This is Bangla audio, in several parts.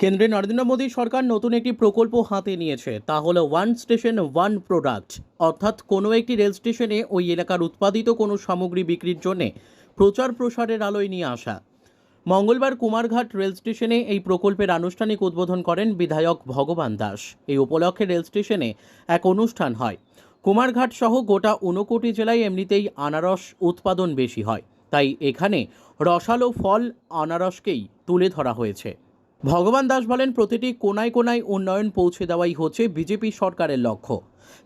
কেন্দ্রে নরেন্দ্র মোদী সরকার নতুন একটি প্রকল্প হাতে নিয়েছে। তা হলো ওয়ান স্টেশন ওয়ান প্রোডাক্ট অর্থাৎ কোনো একটি রেল স্টেশনে ওই এলাকার উৎপাদিত কোনো সামগ্রী বিক্রির জন্যে প্রচার প্রসারের আলোয় নিয়ে আসা। মঙ্গলবার কুমারঘাট রেল স্টেশনে এই প্রকল্পের আনুষ্ঠানিক উদ্বোধন করেন বিধায়ক ভগবান দাস। এই উপলক্ষে রেল স্টেশনে এক অনুষ্ঠান হয়। কুমারঘাট সহ গোটা ঊনকোটি জেলায় এমনিতেই আনারস উৎপাদন বেশি হয়। তাই এখানে রসালো ফল আনারসকেই তুলে ধরা হয়েছে। ভগবান দাস বলেন, প্রতিটি কোনায় কোনায় উন্নয়ন পৌঁছে দেওয়াই হচ্ছে বিজেপি সরকারের লক্ষ্য।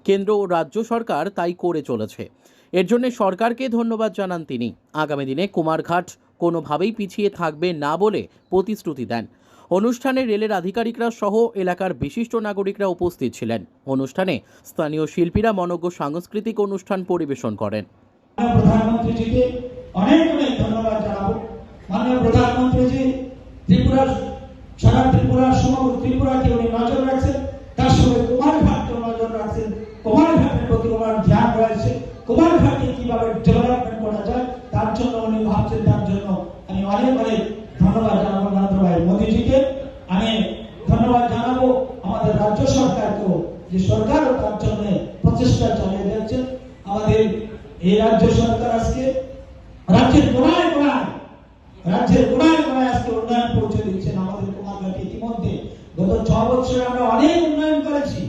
কেন্দ্র ও রাজ্য সরকার তাই করে চলেছে। এর জন্য সরকারকে ধন্যবাদ জানান তিনি। আগামী দিনে কুমারঘাট কোনোভাবেই পিছিয়ে থাকবে না বলে প্রতিশ্রুতি দেন। অনুষ্ঠানে রেলের আধিকারিকরা সহ এলাকার বিশিষ্ট নাগরিকরা উপস্থিত ছিলেন। অনুষ্ঠানে স্থানীয় শিল্পীরা মনজ্ঞ সাংস্কৃতিক অনুষ্ঠান পরিবেশন করেন। প্রধানমন্ত্রীজিকে অনেক অনেক ধন্যবাদ জানাব। মাননীয় প্রধানমন্ত্রীজি সারা ত্রিপুরার সমগ্র ত্রিপুরাকে উনি নজর রাখছেন। তার সঙ্গে কুমারঘাটকে নজর রাখছেন। কুমারঘাটের প্রতি ওনার ধ্যান রয়েছে। কুমারঘাটকে কীভাবে ডেভেলপমেন্ট করা যায়, তার জন্য উনি ভাবছেন, তার জন্য আমি অনেক অনেক ধন্যবাদ জানাব নরেন্দ্র ভাই মোদীজিকে। আমি ধন্যবাদ জানাব আমাদের রাজ্য সরকারকেও যে সরকারও তার জন্য প্রচেষ্টা চালিয়ে যাচ্ছে। আমাদের এই রাজ্য সরকার আজকে রাজ্যের গোড়ায় গোড়ায় রাজ্যের গোড়ায় গোড়ায় আজকে উন্নয়ন পৌঁছে দিচ্ছেন আমাদের কুমারঘাটে ইতিমধ্যে গত ছ বছরে আমরা অনেক উন্নয়ন করেছি।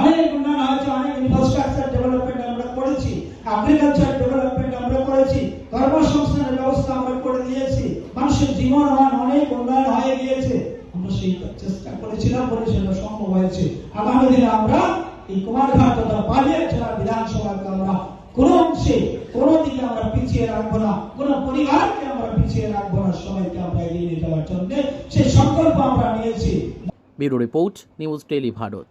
অনেক উন্নয়ন হয়েছে, অনেক ইনফ্রাস্ট্রাকচার ডেভেলপমেন্ট আমরা করেছি। এগ্রিকালচার ডেভেলপমেন্ট আমরা করেছি। কর্মসংস্থানের ব্যবস্থা আমরা করে দিয়েছি। মানুষের জীবন মান অনেক উন্নয়ন হয়ে গিয়েছে। আমরা সেই চেষ্টা করেছিলাম বলে সেটা সম্ভব হয়েছে। আগামী দিনে আমরা এই কুমারঘাট তথা পালিয়া জেলা বিধানসভাকে আমরা কোন অংশে, কোন দিকে আমরা পিছিয়ে রাখব না। কোন পরিবারকে আমরা পিছিয়ে রাখব না। সবাইকে আমরা এগিয়ে নিয়ে যাওয়ার জন্য সেই সংকল্প আমরা নিয়েছি। Bureau report news tele Bharat.